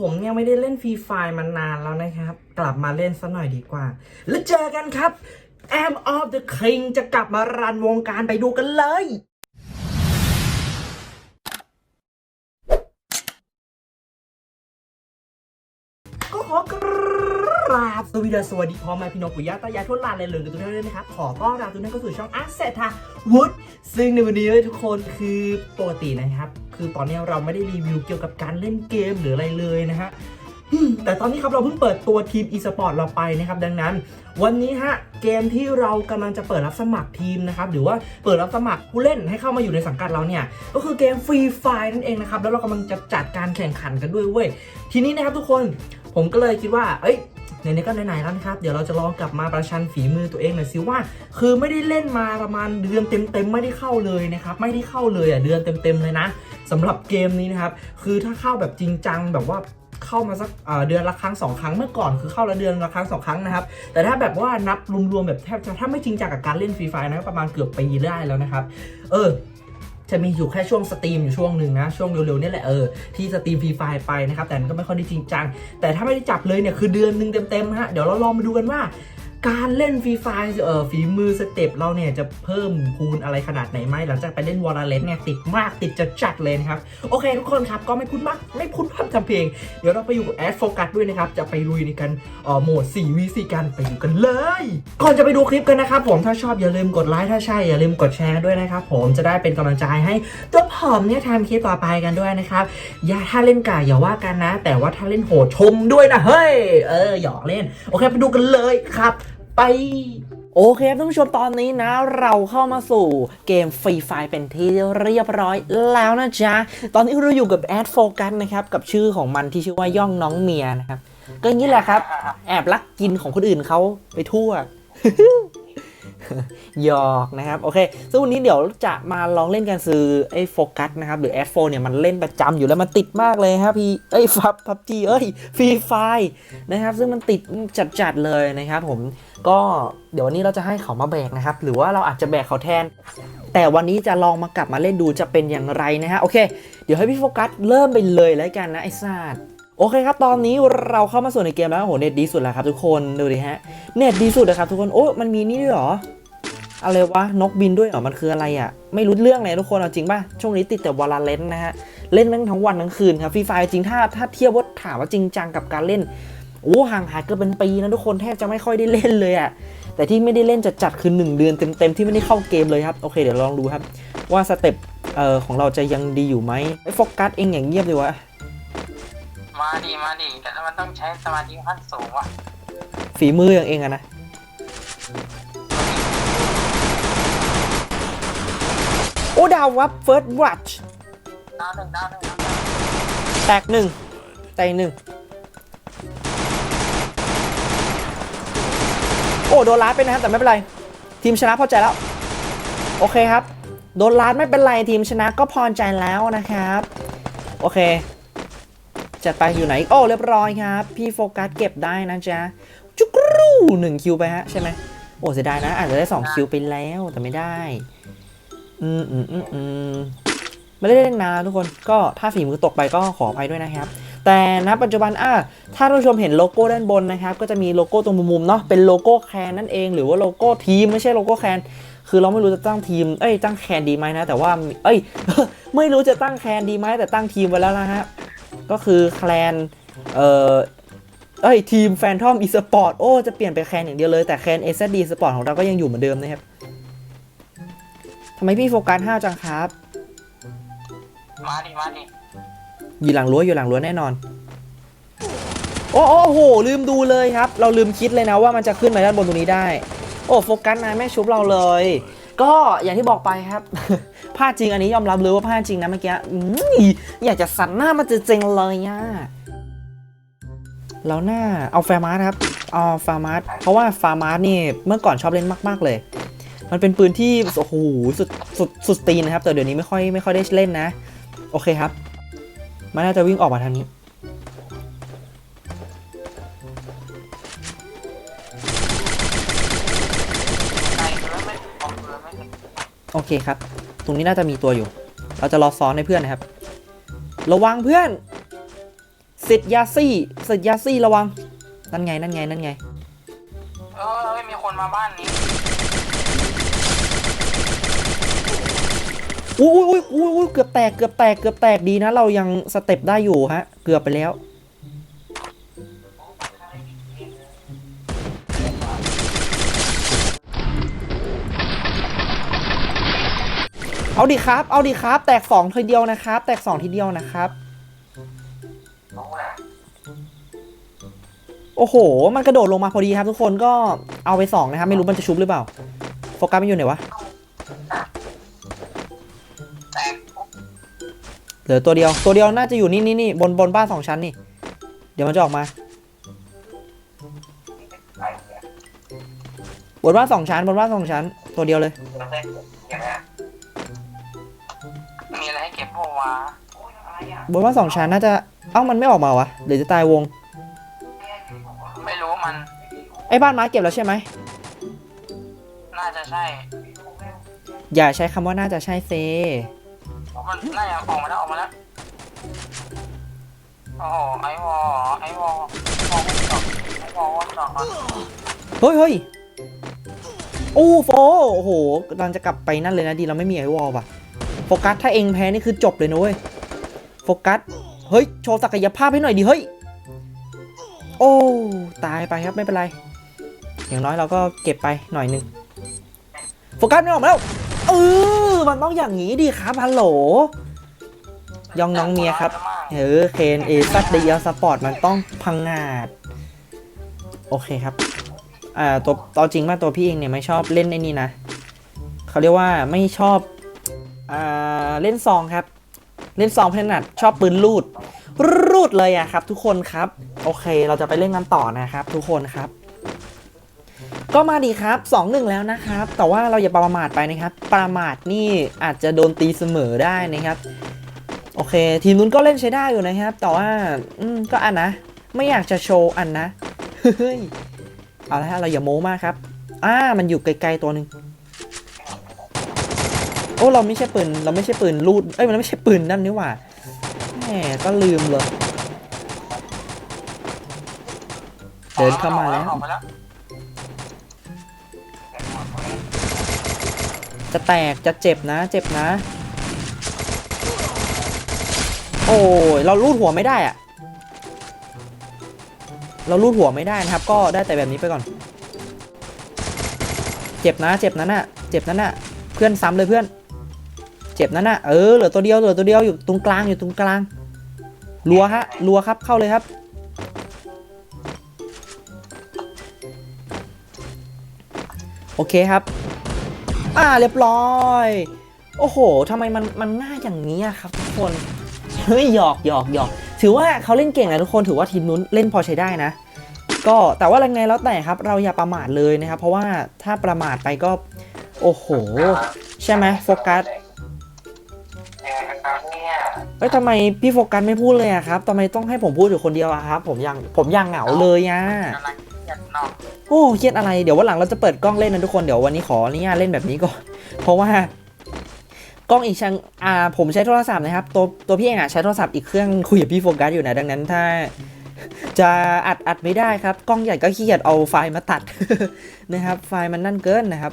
ผมเนี่ยไม่ได้เล่นฟรีไฟมานานแล้วนะครับ กลับมาเล่นสักหน่อยดีกว่า แล้วเจอกันครับ Am of the King จะกลับมารันวงการไปดูกันเลย ก็ขอกราบ สวัสดีสวัสดีพ่อแม่พี่น้องปู่ย่าตายายทั่วลานเลยเลยกันทุกท่านด้วยนะครับ ขอต้อนรับทุกท่านเข้าสู่ช่องอาร์เซทาวุฒซึ่งในวันนี้ทุกคนคือปกตินะครับ คือตอนนี้เราไม่ได้รีวิวเกี่ยวกับการเล่นเกมหรืออะไรเลยนะฮะแต่ตอนนี้ครับเราเพิ่งเปิดตัวทีม e-sport เราไปนะครับ ดังนั้น วันนี้ฮะเกมที่เรากำลังจะเปิดรับสมัครทีมนะครับหรือว่าเปิดรับสมัครผู้เล่นให้เข้ามาอยู่ในสังกัดเราเนี่ยก็คือเกมฟรีไฟนั่นเองนะครับแล้วเรากำลังจะจัดการแข่งขันกันด้วยเว้ยทีนี้นะครับทุกคนผมก็เลยคิดว่า เอ้ย ไหนๆก็ไหนๆแล้วนะครับ เดี๋ยวเราจะลองกลับมาประชันฝีมือตัวเองหน่อยสิว่า คือไม่ได้เล่นมาประมาณเดือนเต็มๆไม่ได้เข้าเลยนะครับ ไม่ได้เข้าเลยอะเดือนเต็มๆเลยนะสำหรับเกมนี้นะครับ คือถ้าเข้าแบบจริงจังแบบว่าเข้ามาสักเอ่อเดือนละครั้งสองครั้งเมื่อก่อนคือเข้าละเดือนละครั้งสองครั้งนะครับ แต่ถ้าแบบว่านับรวมๆแบบแทบจะถ้าไม่จริงจังกับการเล่นฟรีไฟนะประมาณเกือบปีได้แล้วนะครับ เออ จะมีอยู่แค่ช่วงสตรีมอยู่ช่วงหนึ่งนะ ช่วงเร็วๆนี่แหละเออที่สตรีมฟรีไฟไปนะครับแต่มันก็ไม่ค่อยได้จริงจังแต่ถ้าไม่ได้จับเลยเนี่ยคือเดือนหนึ่งเต็มๆฮะเดี๋ยวเราลองมาดูกันว่า การเล่นฟรีไฟเอ่อฝีมือสเต็ปเราเนี่ยจะเพิ่มพูนอะไรขนาดไหนไหมหลังจากไปเล่นวอลเลนเนี่ยติดมากติดจะจัดเลยนะครับ โอเคทุกคนครับก็ไม่พูดมากไม่พูดพร่ำทำเพลง เดี๋ยวเราไปอยู่แอดโฟกัสด้วยนะครับ จะไปลุยในกันเอ่อโหมด 4v4 กันไปดูกันเลย ก่อนจะไปดูคลิปกันนะครับผมถ้าชอบอย่าลืมกดไลค์ถ้าใช่อย่าลืมกดแชร์ด้วยนะครับผมจะได้เป็นกำลังใจให้ตัวผมเนี่ยทำคลิปต่อไปกันด้วยนะครับอย่าถ้าเล่นกาอย่าว่ากันนะ แต่ว่าถ้าเล่นโหดชมด้วยนะเฮ้ยเออหยอกเล่นโอเคไปดูกันเลยครับ ไปโอเคครับท่านผู้ชมตอนนี้นะ เราเข้ามาสู่เกมฟรีไฟเป็นที่เรียบร้อยแล้วนะจ๊ะ ตอนนี้เราอยู่กับแอดโฟกัสนะครับ กับชื่อของมันที่ชื่อว่าย่องน้องเมียนะครับ ก็อย่างนี้แหละครับ แอบลักกินของคนอื่นเขาไปทั่ว หยอกนะครับ โอเคซึ่งวันนี้เดี๋ยวจะมาลองเล่นกันซื้อไอ้โฟกัสนะครับ หรือแอดโฟเนี่ยมันเล่นประจำอยู่แล้วมันติดมากเลยครับพี่เอ้ยฟับพับจีเอ้ยฟรีไฟนะครับ ซึ่งมันติดจัดๆเลยนะครับผมก็เดี๋ยววันนี้เราจะให้เขามาแบกนะครับ หรือว่าเราอาจจะแบกเขาแทน แต่วันนี้จะลองมากลับมาเล่นดูจะเป็นอย่างไรนะฮะโอเค เดี๋ยวให้พี่โฟกัสเริ่มไปเลยแล้วกันนะไอ้ซาดโอเคครับ ตอนนี้เราเข้ามาสู่ในเกมแล้วโอ้โหเน็ตดีสุดแล้วครับทุกคน ดูดิฮะ เน็ตดีสุดนะครับทุกคน โอ้ มันมีนี่ด้วยเหรอ อะไรวะนกบินด้วยเหรอมันคืออะไรอะ ไม่รู้เรื่องเลยทุกคนเอาจริงป่ะช่วงนี้ติดแต่วอลเลนนะฮะเล่นแม่งทั้งวันทั้งคืนครับฟรีไฟจริงถ้าถ้าเทียบว่าถามว่าจริงจังกับการเล่นโอ้ห่างหายเกินเป็นปีนะทุกคนแทบจะไม่ค่อยได้เล่นเลยอะแต่ที่ไม่ได้เล่นจัดจัดๆคือ1เดือนเต็มๆที่ไม่ได้เข้าเกมเลยครับโอเคเดี๋ยวลองดูครับ ว่าสเต็ปเอ่อของเราจะยังดีอยู่ไหมไอ้โฟกัสเองอย่างเงียบเลยวะมาดีมาดีแต่มันต้องใช้สมาธิขั้นสูงว่ะฝีมืออย่างเองอะนะ โอ้ดาววับเฟิร์สวัตดาวหนึ่งดาวหนึ่งดาวหนึ่งแตกหนึ่งแตกหนึ่งโอ้โดนลาดไปนะครับแต่ไม่เป็นไร ทีมชนะพอใจแล้ว โอเคครับ โดนลาดไม่เป็นไรทีมชนะก็พอใจแล้วนะครับ โอเคจัดไปอยู่ไหนโอ้เรียบร้อยครับ พี่โฟกัสเก็บได้นะจ๊ะจุกรูหนึ่งคิวไปฮะใช่ไหมโอ้เสียดายนะอาจจะได้สองคิวไปแล้วแต่ไม่ได้ อืมอืมอืมอืมไม่ได้เล่นนานทุกคนก็ถ้าฝีมือตกไปก็ขออภัยด้วยนะครับ แต่ณปัจจุบันอะถ้าท่านผู้ชมเห็นโลโก้ด้านบนนะครับ ก็จะมีโลโก้ตรงมุมๆเนาะเป็นโลโก้แคนนั่นเองหรือว่าโลโก้ทีมไม่ใช่โลโก้แคนคือเราไม่รู้จะตั้งทีม เอ้ย ตั้งแคนดีไหมนะ แต่ว่า เอ้ย ไม่รู้จะตั้งแคนดีไหมแต่ตั้งทีมไว้แล้วนะฮะ ก็คือแคลนเอ่อ เอ้ย ทีมแฟนทอมอีสปอร์ต โอ้ จะเปลี่ยนไปแคนอย่างเดียวเลย แต่แคนเอสดีสปอร์ตของเราก็ยังอยู่เหมือนเดิมนะครับ ทำไมพี่โฟกัสห้าวจังครับ มาดีมาดีอยู่หลังรั้วอยู่หลังรั้วแน่นอนโอ้โอ้โห ลืมดูเลยครับ เราลืมคิดเลยนะว่ามันจะขึ้นมาด้านบนตรงนี้ได้ โอ้โฟกัสนายแม่ชุบเราเลย ก็อย่างที่บอกไปครับพลาดจริงอันนี้ยอมรับเลยว่าพลาดจริงนะเมื่อกี้อืมอยากจะสั่นหน้ามันจะเจงเลยอะเราหน้าเอาแฟร์มาร์ครับเอาฟาร์มาร์เพราะว่าฟาร์มาร์นี่เมื่อก่อนชอบเล่นมาก ๆเลย มันเป็นปืนที่โอ้โหสุดสุดสุดตีนนะครับ แต่เดี๋ยวนี้ไม่ค่อยไม่ค่อยได้เล่นนะ โอเคครับ มันน่าจะวิ่งออกมาทางนี้ โอเคครับ ตรงนี้น่าจะมีตัวอยู่ เราจะรอซ้อนให้เพื่อนนะครับ ระวังเพื่อนสร็จยาซี่สร็จยาซี่ระวัง นั่นไงนั่นไงนั่นไง เออมีคนมาบ้านนี้ อุ้ยอุ้ยอุ้ยอุ้ยเกือบแตกเกือบแตกเกือบแตกดีนะ เรายังสเต็ปได้อยู่ฮะ เกือบไปแล้ว เอาดิครับ เอาดิครับ แตกสองทีเดียวนะครับ แตกสองทีเดียวนะครับโอ้โห มันกระโดดลงมาพอดีครับทุกคนก็เอาไปสองนะครับ ไม่รู้มันจะชุบหรือเปล่า โฟกัสมันอยู่ไหนวะ เหลือตัวเดียว ตัวเดียวน่าจะอยู่นี่นี่นี่บนบนบ้านสองชั้นนี่ เดี๋ยวมันจะออกมา บนบ้านสองชั้น บนบ้านสองชั้น ตัวเดียวเลย มีอะไรให้เก็บพวกวะบนบ้านสองชั้นน่าจะ เอ้ามันไม่ออกมาวะหรือจะตายวง ไม่รู้มัน ไอ้บ้านม้าเก็บแล้วใช่ไหม น่าจะใช่ อย่าใช้คำว่าน่าจะใช่เซ มันน่าจะออกมาแล้วออกมาแล้วโอ้โหไอวอไอวอวอวนต่อไอวอวนต่อเฮ้ยเฮ้ยโอ้โฟโอ้โหกำลังจะกลับไปนั่นเลยนะดีเราไม่มีไอวอลว่ะโฟกัสถ้าเองแพ้นี่คือจบเลยนะเว้ยโฟกัสเฮ้ยโชว์ศักยภาพให้หน่อยดิเฮ้ยโอ้ตายไปครับไม่เป็นไร อย่างน้อยเราก็เก็บไปหน่อยหนึงโฟกัสไม่ออกมาแล้ว เออมันต้องอย่างนี้ดีครับฮัลโหลยองน้องเมียครับเออเคนเอซัดเดียสปอร์ตมันต้องพังงาด โอเคครับอ่าตัวตอจริงว่าตัวพี่เองเนี่ยไม่ชอบเล่นไอ้นี่นะเขาเรียกว่าไม่ชอบอ่าเล่นซองครับ เล่นซองเพนัดชอบปืนลูดรูดเลยอะครับ ทุกคนครับ โอเค เราจะไปเล่นกันต่อนะครับ ทุกคนครับ ก็มาดีครับ2อหนึ่งแล้วนะครับ แต่ว่าเราอย่าประมาทไปนะครับ ประมาทนี่อาจจะโดนตีเสมอได้นะครับ โอเค ทีมนู้นก็เล่นใช้ได้อยู่นะครับ แต่ว่าอืมก็อันนะ ไม่อยากจะโชว์อันนะ เฮ้ย เอาละฮะ เราอย่าโม้มากครับ อ่า มันอยู่ไกลๆตัวหนึ่งโอ้ เราไม่ใช่ปืน เราไม่ใช่ปืนลูด เอ้ย มันไม่ใช่ปืนนั่นนี่หว่าแหมก็ลืมเลย เดินเข้ามาแล้ว จะแตกจะเจ็บนะ เจ็บนะ โอ้ยเราลูดหัวไม่ได้อะเราลูดหัวไม่ได้นะครับ ก็ได้แต่แบบนี้ไปก่อน เจ็บนะ เจ็บนั้นน่ะ เจ็บนั้นน่ะ เพื่อนซ้ำเลยเพื่อน เจ็บนั้นน่ะ เออ เหลือตัวเดียว เหลือตัวเดียว อยู่ตรงกลาง อยู่ตรงกลาง รัวฮะ รัวครับ เข้าเลยครับ โอเคครับ อ่าเรียบร้อย โอ้โหทำไมมันมันง่ายอย่างนี้อะครับทุกคนเฮ้ยหยอกหยอกหยอกถือว่าเขาเล่นเก่งนะทุกคนถือว่าทีมนู้นเล่นพอใช้ได้นะ ก็แต่ว่ายังไงแล้วแต่ครับ เราอย่าประมาทเลยนะครับ เพราะว่าถ้าประมาทไปก็ โอ้โห ใช่ไหมโฟกัสเอ้ยทำไมพี่โฟกัสไม่พูดเลยอะครับทำไมต้องให้ผมพูดอยู่คนเดียวอะครับ ผมยังผมยังเหงาเลยอะ โอ้เครียดอะไรเดี๋ยววันหลังเราจะเปิดกล้องเล่นนะทุกคนเดี๋ยววันนี้ขออนุญาตเล่นแบบนี้ก่อนเพราะว่ากล้องอีกช่างอ่าผมใช้โทรศัพท์นะครับตัวตัวพี่เองอะใช้โทรศัพท์อีกเครื่องคุยกับพี่โฟกัสอยู่นะดังนั้นถ้า จะอัดอัดไม่ได้ครับ กล้องใหญ่ก็ขี้เกียจเอาไฟล์มาตัดนะครับ ไฟล์มันนั่นเกินนะครับ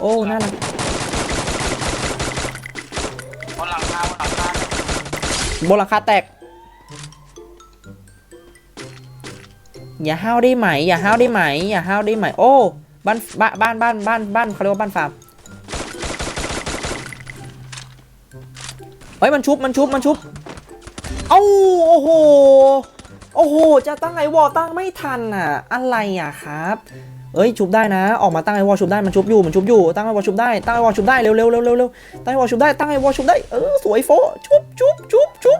โอ้น่ารักบนหลังคาบนหลังคาบนหลังคาแตก อย่าห้าวได้ไหม อย่าห้าวได้ไหม อย่าห้าวได้ไหม โอ้ บ้านบ้านบ้านบ้านบ้านบ้านเขาเรียกว่าบ้านฟาร์มเฮ้ยมันชุบมันชุบมันชุบ เอ้าโอ้โห โอ้โห จะตั้งไอวอลตั้งไม่ทันอะ อะไรอะครับเอ้ยชุบได้นะ ออกมาตั้งไอวอลชุบได้มันชุบอยู่มันชุบอยู่ตั้งไอวอลชุบได้ตั้งไอวอลชุบได้เร็วเร็วเร็วเร็วเร็วตั้งไอวอลชุบได้ตั้งไอวอลชุบได้เออสวยโฟชุบชุบชุบชุบ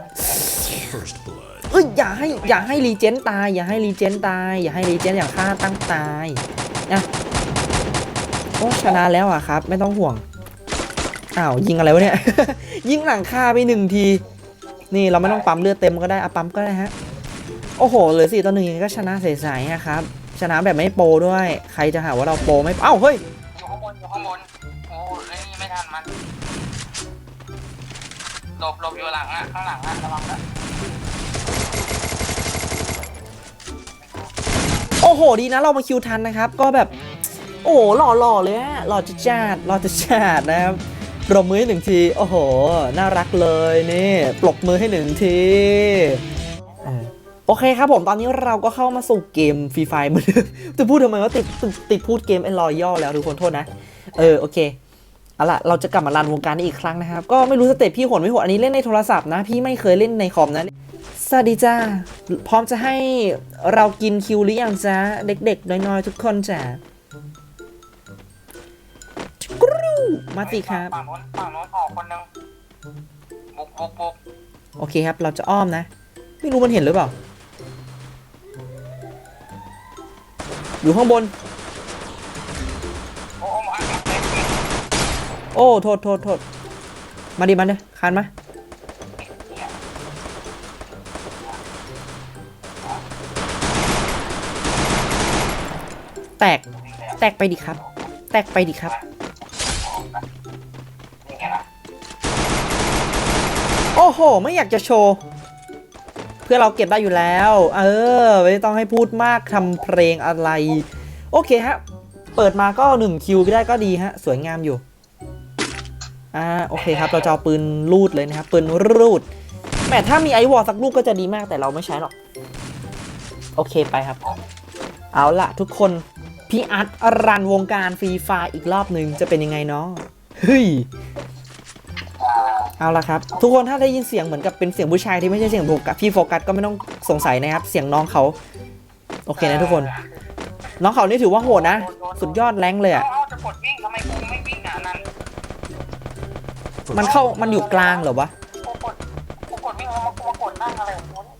First blood. เอ้ยอย่าให้อย่าให้รีเจนตาย อย่าให้รีเจนตาย อย่าให้รีเจนอย่างฆ่าตั้งตายนะโอ้ชนะแล้วอะครับ ไม่ต้องห่วงอ้าวยิงอะไรวะเนี่ย ยิงหลังคาไปหนึ่งที นี่เราไม่ต้องปั๊มเลือดเต็มก็ได้อะปั๊มก็ได้ฮะโอ้โหเหลือสี่ต่อหนึ่งก็ชนะใสๆอะครับ ชนะแบบไม่โปด้วย ใครจะหาว่าเราโปไม่เอ้าเฮ้ยอยู่ข้างบนอยู่ข้างบนโอ้ยนี่ไม่ทันมันหลบหลบอยู่หลังอะข้างหลังอะระวังนะ โหดีนะเรามาคิวทันนะครับ ก็แบบ โอ้โหล่อหล่อเลยอะหล่อจะจัดหล่อจะจัดนะครับปรบมือให้หนึ่งที โอ้โห น่ารักเลยนี่ปรบมือให้หนึ่งทีโอเคครับผมตอนนี้เราก็เข้ามาสู่เกมฟรีไฟเหมือนจะพูดทำไมว่าติดติดพูดเกมไอ้รอยย่อแล้วทุกคนโทษนะ เออโอเคเอาล่ะเราจะกลับมารันวงการนี้อีกครั้งนะครับ ก็ไม่รู้สเตปพี่โหดไม่โหดอันนี้เล่นในโทรศัพท์นะ พี่ไม่เคยเล่นในคอมนะ สวัสดีจ้า พร้อมจะให้เรากินคิวหรือยังจ้าเด็กๆ น้อยๆ ทุกคนจ้ากรูมาติครับ ฝั่งโน้นฝั่งโน้นออกคนหนึงบุกบุกบุกโอเคครับ เราจะอ้อมนะ ไม่รู้มันเห็นหรือเปล่า อยู่ข้างบน โอ้โอ้มาอัดเลยโอ้ โทษโทษโทษมาดิมันเลยคานมา แตก แตกไปดิครับ แตกไปดิครับ โอ้โห ไม่อยากจะโชว์ เพื่อเราเก็บได้อยู่แล้ว เออ ไม่ต้องให้พูดมากทำเพลงอะไร โอเคฮะ เปิดมาก็1คิวก็ได้ก็ดีฮะ สวยงามอยู่ อ่า โอเคครับ เราจะเอาปืนรูดเลยนะครับ ปืนรูดแหมถ้ามีไอวอลสักลูกก็จะดีมากแต่เราไม่ใช้หรอก โอเคไปครับ เอาละทุกคน พี่อาร์ตรันวงการฟรีไฟอีกรอบหนึ่งจะเป็นยังไงเนาะเฮ้ยเอาละครับ ทุกคนถ้าได้ยินเสียงเหมือนกับเป็นเสียงผู้ชายที่ไม่ใช่เสียงโฟกัสพี่โฟกัสก็ไม่ต้องสงสัยนะครับ เสียงน้องเขาโอเคนะทุกคน น้องเขานี่ถือว่าโหดนะ สุดยอดแรงเลยอะเอาจะกดวิ่งทำไมกูไม่วิ่งอะนั่นมันเข้ามันอยู่กลางเหรอวะกูกดกูกดวิ่งแล้วมากูมากดนั่งอะไรของกูเนี่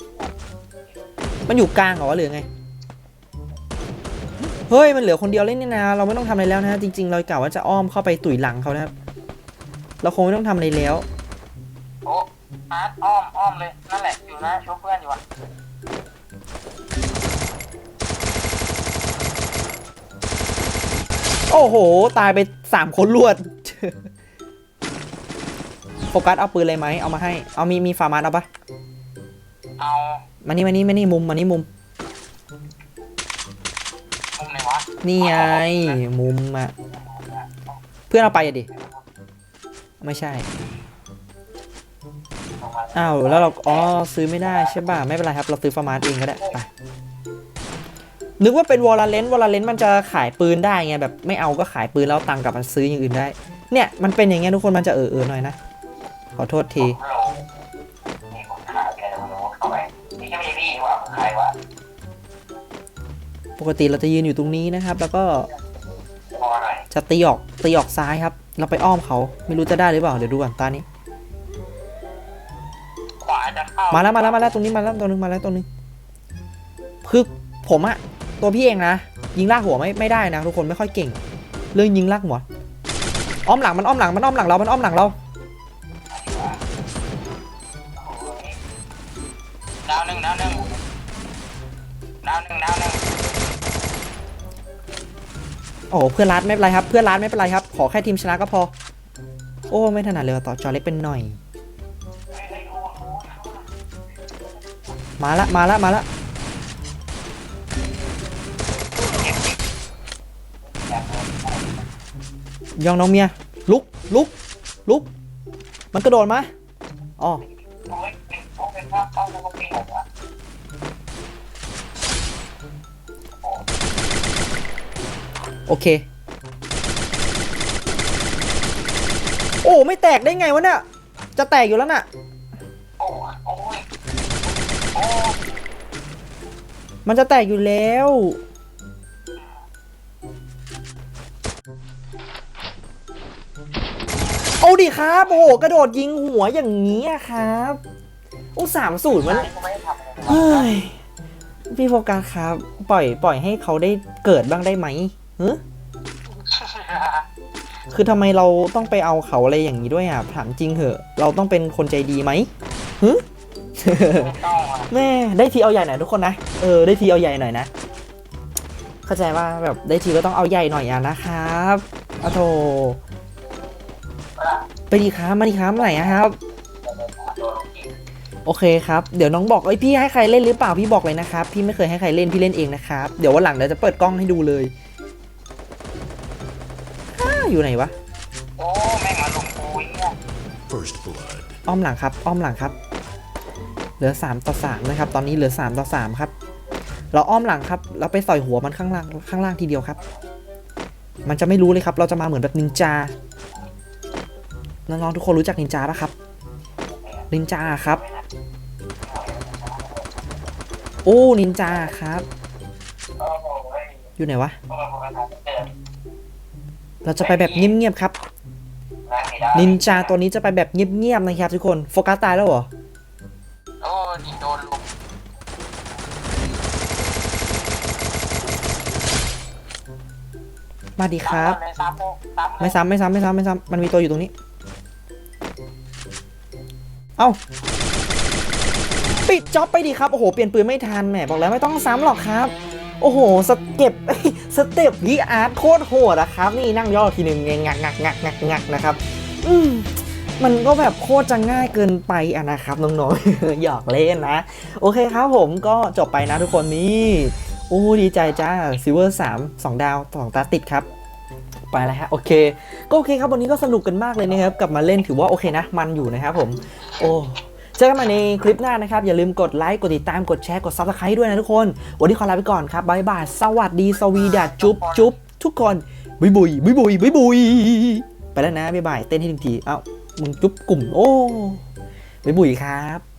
ยมันอยู่กลางเหรอวะหรือไง เฮ้ย มันเหลือคนเดียวเล่นนี่นะเราไม่ต้องทำอะไรแล้วนะจริง ๆ เรากะว่าจะอ้อมเข้าไปตุ๋ยหลังเขานะครับ เราคงไม่ต้องทำอะไรแล้ว โอ้อาร์ตอ้อมอ้อมเลย นั่นแหละ อยู่นะช่วยเพื่อนอยู่อะโอ้โห ตายไปสามคนรวด โฟกัสเอาปืนเลยไหม เอามาให้ เอามีมีฟาร์มาสเอาปะเอามานี่มานี่มานี่มุมมานี่มุม มุมไหนวะนี่ไงมุมอะเพื่อนเอาไปอะดิ ไม่ใช่ อ้าวแล้วเราอ๋อซื้อไม่ได้ใช่ป่ะไม่เป็นไรครับ เราซื้อฟาร์มาสเองก็ได้ไปนึกว่าเป็นวอลเลนวอลเลนมันจะขายปืนได้ไงแบบไม่เอาก็ขายปืนแล้วเอาตังค์กลับมาซื้ออย่างอื่นได้ เนี่ยมันเป็นอย่างเงี้ยทุกคนมันจะเออเออหน่อยนะ ขอโทษที กติเราจะยืนอยู่ตรงนี้นะครับ แล้วก็มออะไรจะตีออกตีออกซ้ายครับ เราไปอ้อมเขาไม่รู้จะได้หรือเปล่าเดี๋ยวดูก่อนตานี้ขวาจะเข้ามาแล้วมาแล้วมาแล้วตรงนี้มาแล้วตัวนึงมาแล้วตัวนึงคือผมอะตัวพี่เองนะยิงลากหัวไม่ไม่ได้นะทุกคนไม่ค่อยเก่ง เรื่องยิงลากหัวอ้อมหลังมันอ้อมหลังมันอ้อมหลังเรา มันอ้อมหลังเรา โอ้เพื่อนรัดไม่เป็นไรครับ เพื่อนรัดไม่เป็นไรครับ ขอแค่ทีมชนะก็พอ โอ้ ไม่ถนัดเลยต่อจอเล็กเป็นหน่อย มาละมาละมาละยองน้องเมียลุกลุกลุกมันกระโดดมาอ๋อ โอเค โอ้ไม่แตกได้ไงวะเนี่ย จะแตกอยู่แล้วน่ะ มันจะแตกอยู่แล้ว เอาดิครับ โอ้โหกระโดดยิงหัวอย่างนี้อะครับอู้สามสูตรมันก็ไม่ได้ทำอะไรเลยเฮ้ยพี่โฟกัสครับ ปล่อย ปล่อยให้เขาได้เกิดบ้างได้ไหม เฮ้คือทำไมเราต้องไปเอาเขาอะไรอย่างนี้ด้วยอะถามจริงเหอะ เราต้องเป็นคนใจดีไหมฮึไม่ต้องอะแม่ได้ทีเอาใหญ่หน่อยทุกคนนะเออได้ทีเอาใหญ่หน่อยนะเข้าใจว่าแบบได้ทีก็ต้องเอาใหญ่หน่อยอะนะครับอะโถไปดีครับมาดีครับเมื่อไหร่อะครับ โอเคครับ เดี๋ยวน้องบอกเอ้ยพี่ให้ใครเล่นหรือเปล่าพี่บอกเลยนะครับ พี่ไม่เคยให้ใครเล่นพี่เล่นเองนะครับ เดี๋ยววันหลังเดี๋ยวจะเปิดกล้องให้ดูเลย อ้าอยู่ไหนวะโอ้แม่งมาลงปูอีกเนี่ย First blood. อ้อมหลังครับ อ้อมหลังครับ เหลือ3ต่อ3นะครับ ตอนนี้เหลือ3ต่อ3ครับ เราอ้อมหลังครับ เราไปสอยหัวมันข้างล่าง ข้างล่างทีเดียวครับ มันจะไม่รู้เลยครับ เราจะมาเหมือนแบบนินจา น้องๆทุกคนรู้จักนินจาปะครับ นินจาครับ โอ้ นินจาครับโอ้โหเว้ยอยู่ไหนวะโอ้โหเดิน เราจะไปแบบเงียบๆครับ นินจาตัวนี้จะไปแบบเงียบๆนะครับทุกคน โฟกัสตายแล้วเหรอ โอ้นี่โดนลุมมาดีครับ ไม่ซ้ำไม่ซ้ำไม่ซ้ำไม่ซ้ำมันมีตัวอยู่ตรงนี้ เอ้า ปิดจ็อบไปดีครับ โอ้โห เปลี่ยนปืนไม่ทันแหมบอกแล้วไม่ต้องซ้ำหรอกครับ โอ้โหสเก็บ สเต็ปวีอาร์ตโคตรโหดอะครับ นี่นั่งย่อทีหนึ่งงักงักงักงักงักนะครับ อืมมันก็แบบโคตรจะง่ายเกินไปอะนะครับน้องๆ หยอกเล่นนะ โอเคครับผมก็จบไปนะทุกคนนี่โอ้ดีใจจ้าซิเวอร์สามสองดาวสองตาติดครับไปแล้วฮะโอเค ก็โอเคครับวันนี้ก็สนุกกันมากเลยนะครับ กลับมาเล่นถือว่าโอเคนะ มันอยู่นะครับผม โอ้ จอกันใหม่ในคลิปหน้านะครับ อย่าลืมกดไลค์ กดติดตาม กดแชร์ กดซับสไครต์ด้วยนะทุกคน วันนี้ขอลาไปก่อนครับบายบาย สวัสดี สวีดัจุ๊บจุ๊บทุกคนบุยบุยบุยบุยบุยบุยไปแล้วนะบ๊ายบาย เต้นให้หนึ่งที เอ้า มึงจุ๊บกลุ่ม โอ้บุยบุยครับ